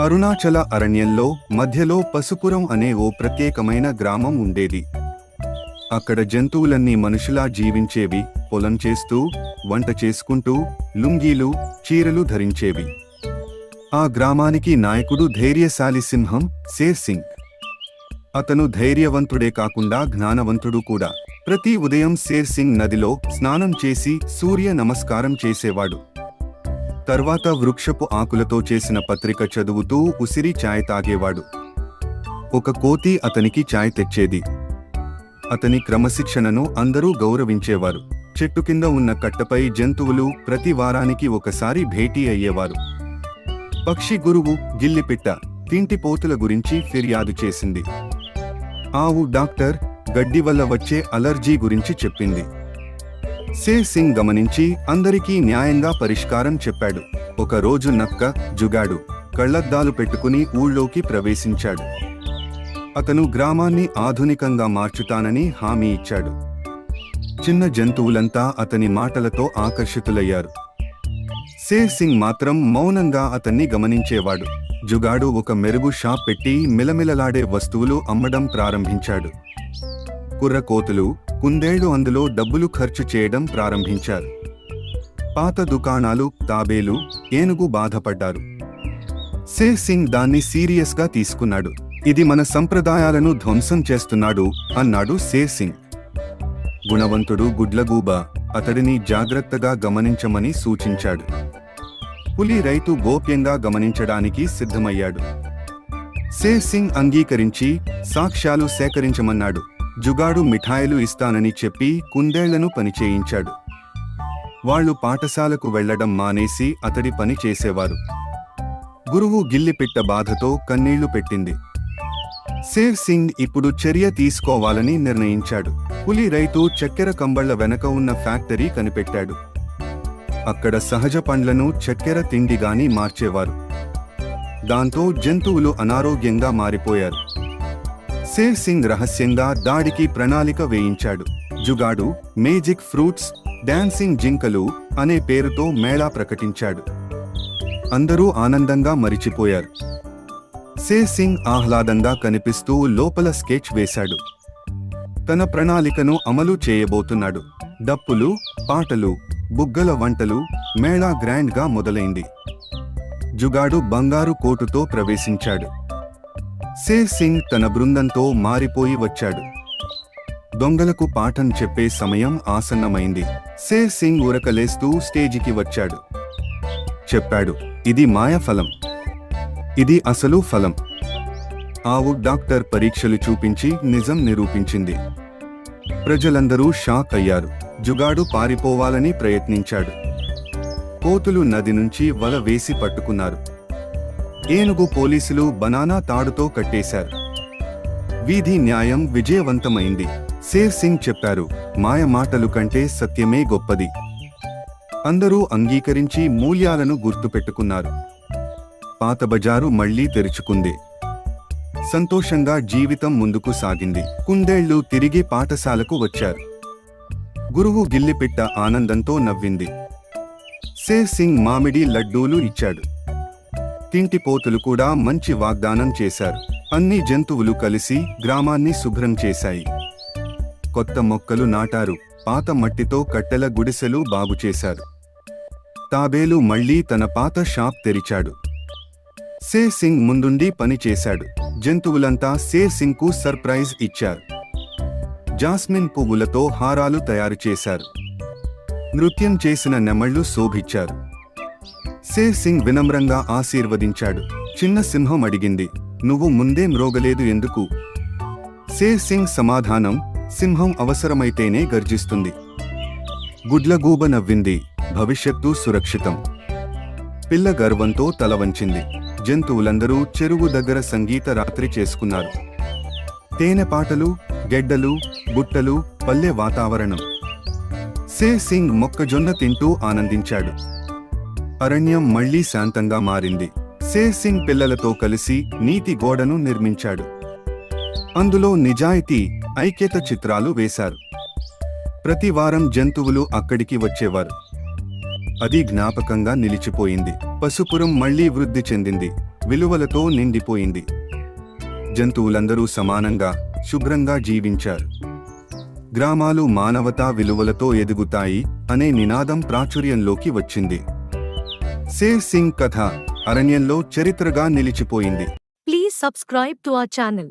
అరుణాచల అరణ్యంలో మధ్యలో పసుపురం అనే ఓ ప్రత్యేకమైన గ్రామం ఉండేది. అక్కడ జంతువులన్నీ మనుషులా జీవించేవి పొలం చేస్తూ వంట చేసుకుంటూ లుంగీలు చీరలు ధరించేవి. ఆ గ్రామానికి నాయకుడు ధైర్యశాలి సింహం శేర్ సింగ్. అతను ధైర్యవంతుడే కాకుండా జ్ఞానవంతుడు కూడా. ప్రతి ఉదయం శేర్ సింగ్ నదిలో స్నానం చేసి సూర్య నమస్కారం చేసేవాడు. తర్వాత వృక్షపు ఆకులతో చేసిన పత్రిక చదువుతూ ఉసిరి ఛాయ్ తాగేవాడు. ఒక కోతి అతనికి ఛాయ్ తెచ్చేది. అతని క్రమశిక్షణను అందరూ గౌరవించేవారు. చెట్టు కింద ఉన్న కట్టపై జంతువులు ప్రతి వారానికి ఒకసారి భేటీ అయ్యేవారు. పక్షి గురువు గిల్లిపిట్ట తింటిపోతుల గురించి ఫిర్యాదు చేసింది. ఆవు డాక్టర్ గడ్డి వల్ల వచ్చే అలర్జీ గురించి చెప్పింది. సే సింగ్ గమనించి అందరికీ న్యాయంగా పరిష్కారం చెప్పాడు. ఒక రోజు నక్క జుగాడు కళ్ళద్దాలు పెట్టుకుని ఊళ్ళోకి ప్రవేశించాడు. అతను గ్రామాన్ని ఆధునికంగా మార్చుతానని హామీ ఇచ్చాడు. చిన్న జంతువులంతా అతని మాటలతో ఆకర్షితులయ్యారు. సే సింగ్ మాత్రం మౌనంగా అతన్ని గమనించేవాడు. జుగాడు ఒక మెరుగు షాప్ పెట్టి మిలమిలలాడే వస్తువులు అమ్మడం ప్రారంభించాడు. కుర్రకోతులు కుందేళ్ళు అందులో డబ్బులు ఖర్చు చేయడం ప్రారంభించారు. పాత దుకాణాలు తాబేలు ఏనుగు బాధపడ్డారు. సే సింగ్ దాన్ని సీరియస్గా తీసుకున్నాడు. ఇది మన సంప్రదాయాలను ధ్వంసం చేస్తున్నాడు అన్నాడు సే సింగ్. గుణవంతుడు గుడ్లగూబ అతడిని జాగ్రత్తగా గమనించమని సూచించాడు. పులి రైతు గోప్యంగా గమనించడానికి సిద్ధమయ్యాడు. సే సింగ్ అంగీకరించి సాక్ష్యాలు సేకరించమన్నాడు. జుగాడు మిఠాయిలు ఇస్తానని చెప్పి కుందేళ్ళను పనిచేయించాడు వాళ్ళు పాఠశాలకు వెళ్ళడం మానేసి అతడి పని చేసేవారు. గురువు గిల్లిపిట్ట బాధతో కన్నీళ్ళు పెట్టింది. సేవ్ సింగ్ ఇప్పుడు చర్య తీసుకోవాలని నిర్ణయించాడు. పులి రైతు చక్కెర కంబళ్ళ వెనక ఉన్న ఫ్యాక్టరీ కనిపెట్టాడు. అక్కడ సహజ పండ్లను చక్కెర తిండిగాని మార్చేవారు. దాంతో జంతువులు అనారోగ్యంగా మారిపోయారు. సేర్ సింగ్ రహస్యంగా దాడికి ప్రణాళిక వేయించాడు. జుగాడు మేజిక్ ఫ్రూట్స్ డాన్సింగ్ జింకలు అనే పేరుతో మేళా ప్రకటించాడు. అందరూ ఆనందంగా మరిచిపోయారు. సేర్ సింగ్ ఆహ్లాదంగా కనిపిస్తూ లోపల స్కెచ్ వేశాడు. తన ప్రణాళికను అమలు చేయబోతున్నాడు. డప్పులు పాటలు బుగ్గల వంటలు మేళా గ్రాండ్గా మొదలైంది. జుగాడు బంగారు కోటుతో ప్రవేశించాడు. సేర్ సింగ్ తన బృందంతో మారిపోయి వచ్చాడు. దొంగలకు పాఠం చెప్పే సమయం ఆసన్నమైంది. సేర్ సింగ్ ఉరకలేస్తూ స్టేజికి వచ్చాడు. చెప్పాడు ఇది మాయ ఫలం. ఇది అసలు ఫలం. ఆవు డాక్టర్ పరీక్షలు చూపించి నిజం నిరూపించింది. ప్రజలందరూ షాక్ అయ్యారు. జుగాడు పారిపోవాలని ప్రయత్నించాడు. కోతులు నది నుంచి వల వేసి పట్టుకున్నారు. ఏనుగు పోలీసులు బనానా తాడుతో కట్టేశారు. వీధి న్యాయం విజయవంతమైంది. సేర్ సింగ్ చెప్పారు మాయ మాటలు కంటే సత్యమే గొప్పది. అందరూ అంగీకరించి మూల్యాలను గుర్తుపెట్టుకున్నారు. పాత బజారు మళ్ళీ తెరుచుకుంది. సంతోషంగా జీవితం ముందుకు సాగింది. కుందేళ్ళు తిరిగి పాఠశాలకు వచ్చారు. గురువు గిల్లిపిట్ట ఆనందంతో నవ్వింది. సేర్ సింగ్ మామిడి లడ్డూలు ఇచ్చాడు. తింటిపోతులు కూడా మంచి వాగ్దానం చేశారు. అన్ని జంతువులు కలిసి గ్రామాన్ని శుభ్రం చేశాయి. కొత్త మొక్కలు నాటారు. పాత మట్టితో కట్టెల గుడిసెలు బాగు చేశారు. తాబేలు మళ్ళీ తన పాత షాప్ తెరిచాడు. సే సింగ్ ముందుండి పని చేశాడు. జంతువులంతా సే సింగ్కు సర్ప్రైజ్ ఇచ్చారు. జాస్మిన్ పువ్వులతో హారాలు తయారు చేశారు. నృత్యం చేసిన నెమళ్ళు శోభిచ్చారు. సే సింగ్ వినమ్రంగా ఆశీర్వదించాడు. చిన్న సింహం అడిగింది నువ్వు ముందే మ్రోగలేదు ఎందుకు? సే సింగ్ సమాధానం సింహం అవసరమైతేనే గర్జిస్తుంది. గుడ్లగూబ నవ్వింది భవిష్యత్తు సురక్షితం. పిల్ల గర్వంతో తల వంచింది. జంతువులందరూ చెరువు దగ్గర సంగీత రాత్రి చేసుకున్నారు. తేనె పాటలు గెడ్డలు బుట్టలు పల్లె వాతావరణం. సే సింగ్ మొక్కజొన్న తింటూ ఆనందించాడు. అరణ్యం మళ్ళీ శాంతంగా మారింది. సే సింగ్ పిల్లలతో కలిసి నీతి గోడను నిర్మించాడు. అందులో నిజాయితీ ఐక్యత చిత్రాలు వేశారు. ప్రతి వారం జంతువులు అక్కడికి వచ్చేవారు. అది జ్ఞాపకంగా నిలిచిపోయింది. పసుపురం మళ్ళీ వృద్ధి చెందింది. విలువలతో నిండిపోయింది. జంతువులందరూ సమానంగా శుభ్రంగా జీవించారు. గ్రామాలు మానవతా విలువలతో ఎదుగుతాయి అనే నినాదం ప్రాచుర్యంలోకి వచ్చింది. సేవ్ సింగ్ కథ అరణ్యంలో చరిత్రగా నిలిచిపోయింది. Please subscribe to our channel